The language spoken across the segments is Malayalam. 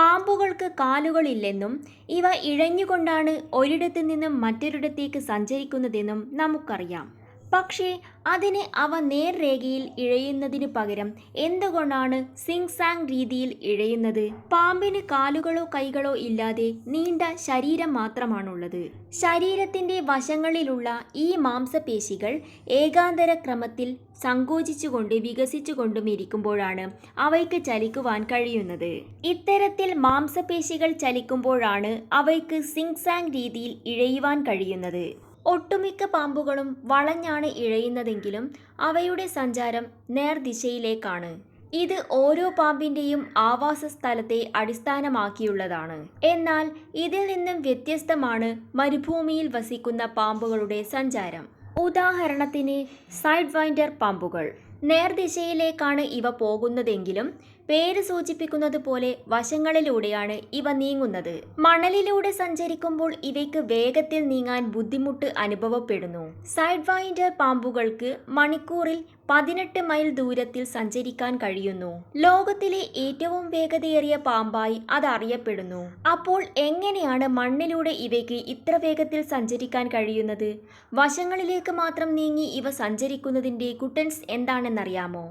പാമ്പുകൾക്ക് കാലുകളില്ലെന്നും ഇവ ഇഴഞ്ഞുകൊണ്ടാണ് ഒരിടത്തു നിന്നും മറ്റൊരിടത്തേക്ക് സഞ്ചരിക്കുന്നതെന്നും നമുക്കറിയാം. പക്ഷേ അതിന് അവ നേർരേഖയിൽ ഇഴയുന്നതിന് പകരം എന്തുകൊണ്ടാണ് സിങ്സാങ് രീതിയിൽ ഇഴയുന്നത്? പാമ്പിന് കാലുകളോ കൈകളോ ഇല്ലാതെ നീണ്ട ശരീരം മാത്രമാണുള്ളത്. ശരീരത്തിന്റെ വശങ്ങളിലുള്ള ഈ മാംസപേശികൾ ഏകാന്തര ക്രമത്തിൽ സങ്കോചിച്ചുകൊണ്ട് വികസിച്ചുകൊണ്ടും ഇരിക്കുമ്പോഴാണ് അവയ്ക്ക് ചലിക്കുവാൻ കഴിയുന്നത്. ഇത്തരത്തിൽ മാംസപേശികൾ ചലിക്കുമ്പോഴാണ് അവയ്ക്ക് സിങ്സാങ് രീതിയിൽ ഇഴയുവാൻ കഴിയുന്നത്. ഒട്ടുമിക്ക പാമ്പുകളും വളഞ്ഞാണ് ഇഴയുന്നതെങ്കിലും അവയുടെ സഞ്ചാരം നേർദിശയിലേക്കാണ് ഇത് ഓരോ പാമ്പിന്റെയും ആവാസ സ്ഥലത്തെ അടിസ്ഥാനമാക്കിയുള്ളതാണ്. എന്നാൽ ഇതിൽ നിന്നും വ്യത്യസ്തമാണ് മരുഭൂമിയിൽ വസിക്കുന്ന പാമ്പുകളുടെ സഞ്ചാരം. ഉദാഹരണത്തിന് സൈഡ് വൈൻഡർ പാമ്പുകൾ. നേർദിശയിലേക്കാണ് ഇവ പോകുന്നതെങ്കിലും പേര് സൂചിപ്പിക്കുന്നത് പോലെ വശങ്ങളിലൂടെയാണ് ഇവ നീങ്ങുന്നത്. മണലിലൂടെ സഞ്ചരിക്കുമ്പോൾ ഇവയ്ക്ക് വേഗത്തിൽ നീങ്ങാൻ ബുദ്ധിമുട്ട് അനുഭവപ്പെടുന്നു. സൈഡ് വൈൻഡർ പാമ്പുകൾക്ക് മണിക്കൂറിൽ പതിനെട്ട് മൈൽ ദൂരത്തിൽ സഞ്ചരിക്കാൻ കഴിയുന്നു. ലോകത്തിലെ ഏറ്റവും വേഗതയേറിയ പാമ്പായി അത് അറിയപ്പെടുന്നു. അപ്പോൾ എങ്ങനെയാണ് മണ്ണിലൂടെ ഇവയ്ക്ക് ഇത്ര വേഗത്തിൽ സഞ്ചരിക്കാൻ കഴിയുന്നത്? വശങ്ങളിലേക്ക് മാത്രം നീങ്ങി ഇവ സഞ്ചരിക്കുന്നതിന്റെ കുട്ടൻസ് എന്താണെന്നറിയാമോ?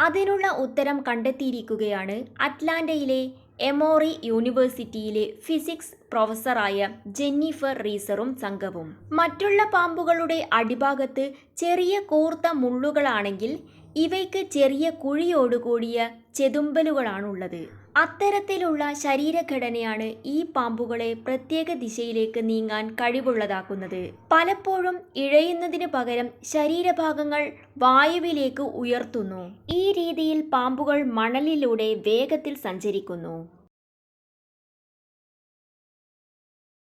അതിനുള്ള ഉത്തരം കണ്ടെത്തിയിരിക്കുകയാണ് അറ്റ്ലാന്റയിലെ എമോറി യൂണിവേഴ്സിറ്റിയിലെ ഫിസിക്സ് പ്രൊഫസറായ ജെന്നിഫർ റീസറും സംഘവും. മറ്റുള്ള പാമ്പുകളുടെ അടിഭാഗത്ത് ചെറിയ കൂർത്ത മുള്ളുകളാണെങ്കിൽ ഇവയ്ക്ക് ചെറിയ കുഴിയോടുകൂടിയ ചെതുമ്പലുകളാണുള്ളത്. അത്തരത്തിലുള്ള ശരീരഘടനയാണ് ഈ പാമ്പുകളെ പ്രത്യേക ദിശയിലേക്ക് നീങ്ങാൻ കഴിവുള്ളതാക്കുന്നത്. പലപ്പോഴും ഇഴയുന്നതിന് പകരം ശരീരഭാഗങ്ങൾ വായുവിലേക്ക് ഉയർത്തുന്നു. ഈ രീതിയിൽ പാമ്പുകൾ മണലിലൂടെ വേഗത്തിൽ സഞ്ചരിക്കുന്നു.